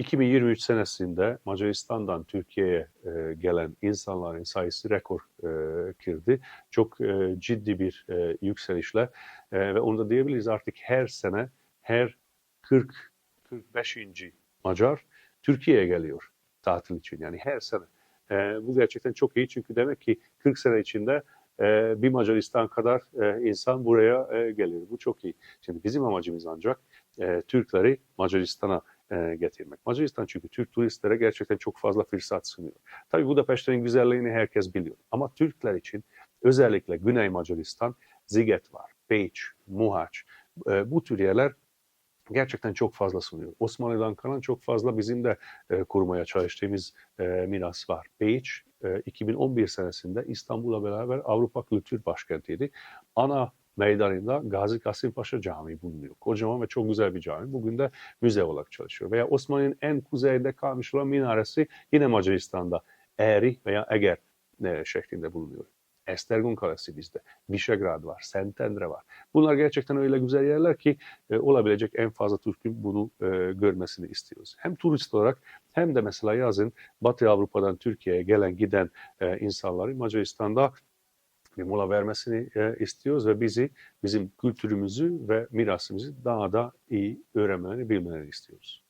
2023 senesinde Macaristan'dan Türkiye'ye e, gelen insanların sayısı rekor e, kırdı. Çok e, ciddi bir e, yükselişle e, ve onu da diyebiliriz artık her sene her 40-45. Macar Türkiye'ye geliyor tatil için yani her sene. E, bu gerçekten çok iyi çünkü demek ki 40 sene içinde e, bir Macaristan kadar e, insan buraya e, geliyor. Bu çok iyi. Şimdi bizim amacımız ancak e, Türkleri Macaristan'a e, getirmek. Macaristan çünkü Türk turistlere gerçekten çok fazla fırsat sunuyor. Tabii Budapeşte'nin güzelliğini herkes biliyor. Ama Türkler için özellikle Güney Macaristan, Ziget var, Pécs, Muhaç. E, bu tür yerler gerçekten çok fazla sunuyor. Osmanlı'dan kalan çok fazla bizim de e, kurmaya çalıştığımız e, miras var. Pécs e, 2011 senesinde İstanbul'la beraber Avrupa Kültür Başkenti'ydi. Ana meydanında Gazi Kasim Paşa Camii bulunuyor. Kocaman ve çok güzel bir cami. Bugün de müze olarak çalışıyor. Veya Osmanlı'nın en kuzeyde kalmış olan minaresi yine Macaristan'da Eğri veya Eger e, şeklinde bulunuyor. Estergon Kalesi bizde. Visegrad var, Szentendre var. Bunlar gerçekten öyle güzel yerler ki e, olabilecek en fazla Türk'ün bunu e, görmesini istiyoruz. Hem turist olarak hem de mesela yazın Batı Avrupa'dan Türkiye'ye gelen giden e, insanların Macaristan'da bir mola vermesini e, istiyoruz ve bizi bizim kültürümüzü ve mirasımızı daha da iyi öğrenmelerini bilmelerini istiyoruz.